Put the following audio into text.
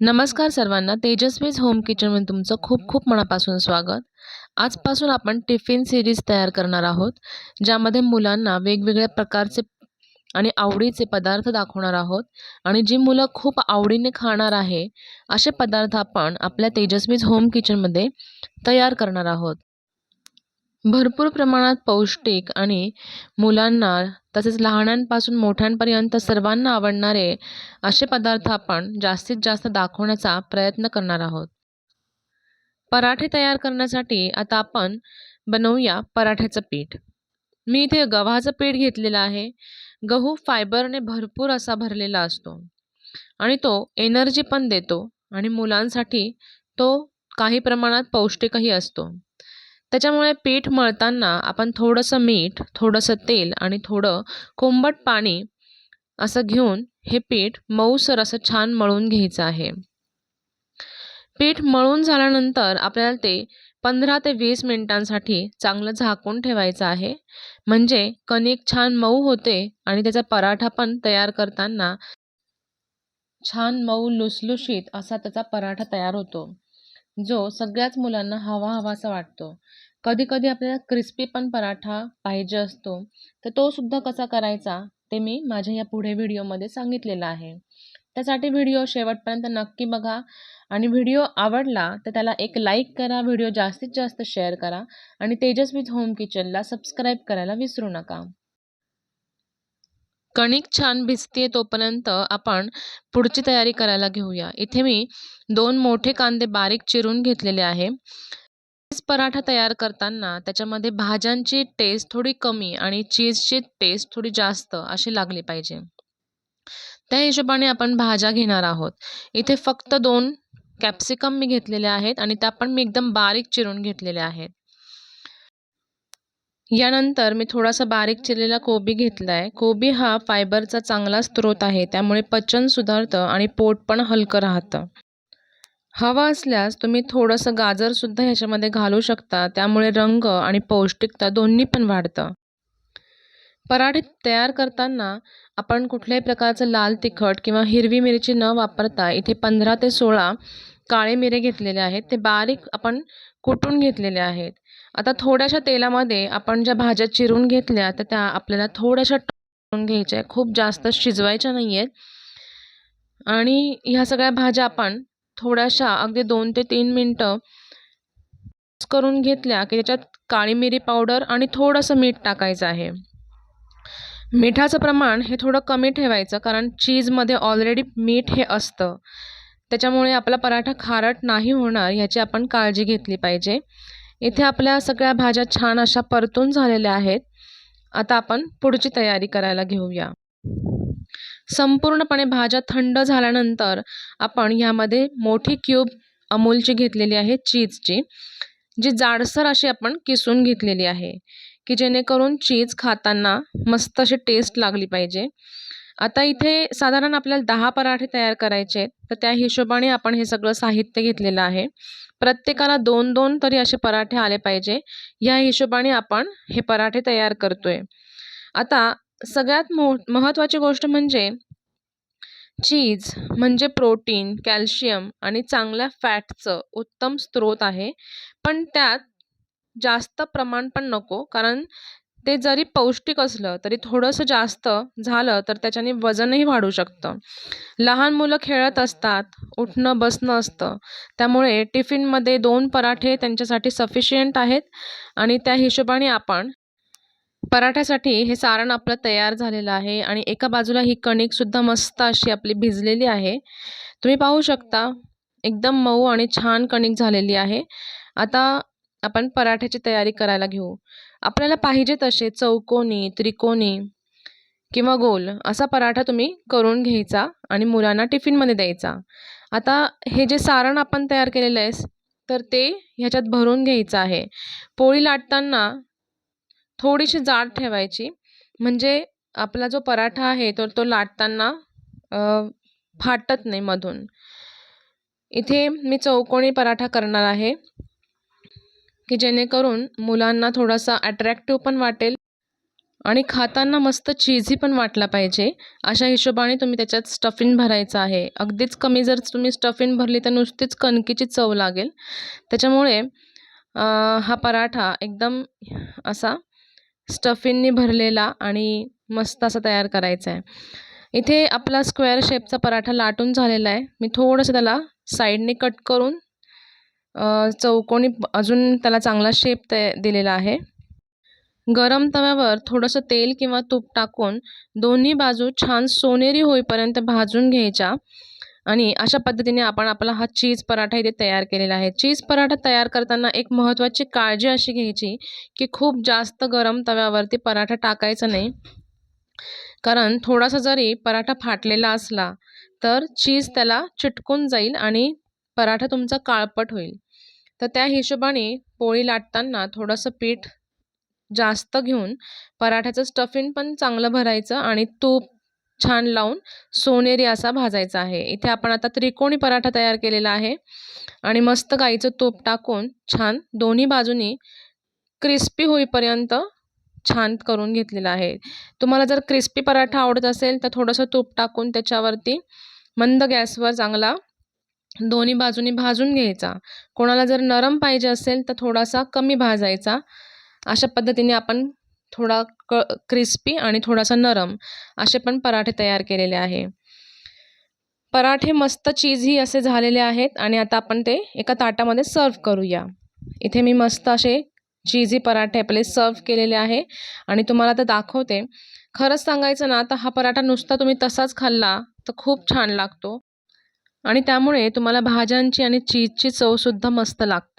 नमस्कार सर्वांना तेजस्वीज होम किचनमध्ये तुमचं खूप खूप मनापासून स्वागत. आजपासून आपण टिफिन सिरीज तयार करणार आहोत ज्यामध्ये मुलांना वेगवेगळ्या प्रकारचे आणि आवडीचे पदार्थ दाखवणार आहोत आणि जी मुलं खूप आवडीने खाणार आहे असे पदार्थ आपण आपल्या तेजस्वीज होम किचनमध्ये तयार करणार आहोत. भरपूर प्रमाणात पौष्टिक आणि मुलांना तसेच लहानांपासून मोठ्यांपर्यंत सर्वांना आवडणारे असे पदार्थ आपण जास्तीत जास्त दाखवण्याचा प्रयत्न करणार आहोत. पराठे तयार करण्यासाठी आता आपण बनवूया पराठ्याचं पीठ. मी इथे गव्हाचं पीठ घेतलेलं आहे. गहू फायबरने भरपूर असा भरलेला असतो आणि तो एनर्जी पण देतो आणि मुलांसाठी तो काही प्रमाणात पौष्टिकही असतो. त्याच्यामुळे पीठ मळताना आपण थोडंसं मीठ थोडंसं तेल आणि थोडं कोंबट पाणी असं घेऊन हे पीठ मऊसर असं छान मळून घ्यायचं आहे. पीठ मळून झाल्यानंतर आपल्याला ते पंधरा ते वीस मिनिटांसाठी चांगलं झाकून ठेवायचं आहे. म्हणजे कणिक छान मऊ होते आणि त्याचा पराठा पण तयार करताना छान मऊ लुसलुशीत असा त्याचा पराठा तयार होतो. जो सगळ्याच मुलांना हवा हवासा वाटतो. कधी कधी आपल्याला क्रिस्पी पण पराठा पाहिजे असतो. तर तो सुद्धा कसा करायचा ते मी माझ्या या पुढे व्हिडिओमध्ये सांगितलेलं आहे. त्यासाठी व्हिडिओ शेवटपर्यंत नक्की बघा. आणि व्हिडिओ आवडला तर त्याला एक लाईक करा व्हिडिओ जास्तीत जास्त शेअर करा. आणि तेजस्वीज होम किचनला सबस्क्राईब करायला विसरू नका. कणिक छान भिजते तोपर्यंत आपण पुढची तयारी करायला घेऊया. इथे मी दोन मोठे कांदे बारीक चिरून घेतलेले आहे. पराठा तयार करताना त्याच्यामध्ये भाज्यांची टेस्ट थोडी कमी आणि चीजची टेस्ट थोडी जास्त अशी लागली पाहिजे. त्या हिशोबाने आपण भाज्या घेणार आहोत. इथे फक्त दोन कॅप्सिकम मी घेतलेले आहेत आणि त्या पण मी एकदम बारीक चिरून घेतलेल्या आहेत. यानंतर मी थोडासा बारीक चिरलेला कोबी घेतला आहे कोबी हा फायबरचा चांगला स्रोत आहे त्यामुळे पचन सुधारतं आणि पोट पण हलकं राहतं. हवं असल्यास तुम्ही थोडंसं गाजरसुद्धा ह्याच्यामध्ये घालू शकता त्यामुळे रंग आणि पौष्टिकता दोन्ही पण वाढतं. पराठे तयार करताना आपण कुठल्याही प्रकारचं लाल तिखट किंवा हिरवी मिरची न वापरता इथे पंधरा ते सोळा काळे मिरे घेतलेले आहेत ते बारीक आपण कुटून घेतलेले आहेत. आता थोड्याशा तेलामध्ये आपण ज्या भाज्या चिरून घेतल्या तर त्या आपल्याला थोड्याशा टाकून घ्यायच्या खूप जास्त शिजवायच्या नाही आहेत आणि ह्या सगळ्या भाज्या आपण थोड्याशा अगदी दोन ते तीन मिनटं करून घेतल्या की त्याच्यात काळी मिरी पावडर आणि थोडंसं मीठ टाकायचं आहे. मिठाचं प्रमाण हे थोडं कमी ठेवायचं कारण चीजमध्ये ऑलरेडी मीठ हे असतं. त्याच्यामुळे आपला पराठा खारट नाही होणार ह्याची आपण काळजी घेतली पाहिजे. इथे आपल्या सगळ्या भाज्या छान अशा परतून झालेल्या आहेत. आता आपण पुढची तयारी करायला घेऊया. संपूर्णपणे भाज्या थंड झाल्यानंतर आपण ह्यामध्ये मोठी क्यूब अमूलची घेतलेली आहे चीजची जी जाडसर अशी आपण किसून घेतलेली आहे की जेणेकरून चीज खाताना मस्त अशी टेस्ट लागली पाहिजे. आता इथे साधारण आपल्याला दहा पराठे तयार करायचे आहेत. तर त्या हिशोबाने आपण हे सगळं साहित्य घेतलेलं आहे. प्रत्येकाला दोन दोन तरी असे पराठे आले पाहिजे. या हिशोबाने आपण हे पराठे तयार करतोय. आता सगळ्यात मो महत्त्वाची गोष्ट म्हणजे चीज म्हणजे प्रोटीन कॅल्शियम आणि चांगल्या फॅटचं उत्तम स्रोत आहे. पण त्यात जास्त प्रमाण पण नको कारण ते जरी पौष्टिक असलं तरी थोडंसं जास्त झालं तर त्याच्याने वजनही वाढू शकतं. लहान मुलं खेळत असतात उठणं बसणं असतं. त्यामुळे टिफिनमध्ये दोन पराठे त्यांच्यासाठी सफिशियंट आहेत आणि त्या हिशोबाने आपण पराठ्यासाठी हे सारण आपलं तयार झालेलं आहे आणि एका बाजूला ही कणिकसुद्धा मस्त अशी आपली भिजलेली आहे. तुम्ही पाहू शकता एकदम मऊ आणि छान कणिक झालेली आहे. आता आपण पराठ्याची तयारी करायला घेऊ. आपल्याला पाहिजे तसे चौकोनी त्रिकोणी किंवा गोल असा पराठा तुम्ही करून घ्यायचा आणि मुलांना टिफिनमध्ये द्यायचा. आता हे जे सारण आपण तयार केलेलं आहे तर ते ह्याच्यात भरून घ्यायचं आहे. पोळी लाटताना थोडीशी जाड ठेवायची. म्हणजे आपला जो पराठा आहे तर तो लाटताना फाटत नाही मधून. इथे मी चौकोनी पराठा करणार आहे. की जेणेकरून मुलांना थोडासा अट्रॅक्टिव्ह पण वाटेल आणि खाताना मस्त चीझी पण वाटला पाहिजे. अशा हिशोबाने तुम्ही त्याच्यात स्टफिन भरायचं आहे. अगदीच कमी जर तुम्ही स्टफिन भरली तर नुसतीच कणकीची चव लागेल. त्याच्यामुळे हा पराठा एकदम असा स्टफिननी भरलेला आणि मस्त असा तयार करायचा आहे. इथे आपला स्क्वेअर शेपचा पराठा लाटून झालेला आहे. मी थोडंसं त्याला साईडने कट करून चौकोनी अजून त्याला चांगला शेप ते दिलेला आहे. गरम तव्यावर थोडंसं तेल किंवा तूप टाकून दोन्ही बाजू छान सोनेरी होईपर्यंत भाजून घ्यायच्या. आणि अशा पद्धतीने आपण आपला हा चीज पराठा इथे तयार केलेला आहे. चीज पराठा तयार करताना एक महत्त्वाची काळजी अशी घ्यायची की खूप जास्त गरम तव्यावरती पराठा टाकायचा नाही. कारण थोडासा जरी पराठा फाटलेला असला तर चीज त्याला चिटकून जाईल आणि पराठा तुमचा काळपट होईल. तर त्या हिशोबाने पोळी लाटताना थोडंसं पीठ जास्त घेऊन पराठ्याचं स्टफिंग पण चांगलं भरायचं आणि तूप छान लावून सोनेरी असा भाजायचा आहे. इथे आपण आता त्रिकोणी पराठा तयार केलेला आहे आणि मस्त गाईचं तूप टाकून छान दोन्ही बाजूनी क्रिस्पी होईपर्यंत छान करून घेतलेला आहे. तुम्हाला जर क्रिस्पी पराठा आवडत असेल तर थोडंसं तूप टाकून त्याच्यावरती मंद गॅसवर चांगला दोन्ही बाजूनी भाजून घ्यायचा. कोणाला जर नरम पाहिजे असेल तर थोडासा कमी भाजायचा. अशा पद्धतीने आपण थोडा क क्रिस्पी आणि थोडासा नरम असे पण पराठे तयार केलेले आहे. पराठे मस्त चीजही असे झालेले आहेत आणि आता आपण ते एका ताटामध्ये सर्व करूया. इथे मी मस्त असे चीजी पराठे आपले सर्व केलेले आहे आणि तुम्हाला आता दाखवते. खरंच सांगायचं ना तर हा पराठा नुसता तुम्ही तसाच खाल्ला तर खूप छान लागतो. आणि त्यामुळे तुम्हाला भाज्यांची आणि चीजची चवसुद्धा मस्त लागते.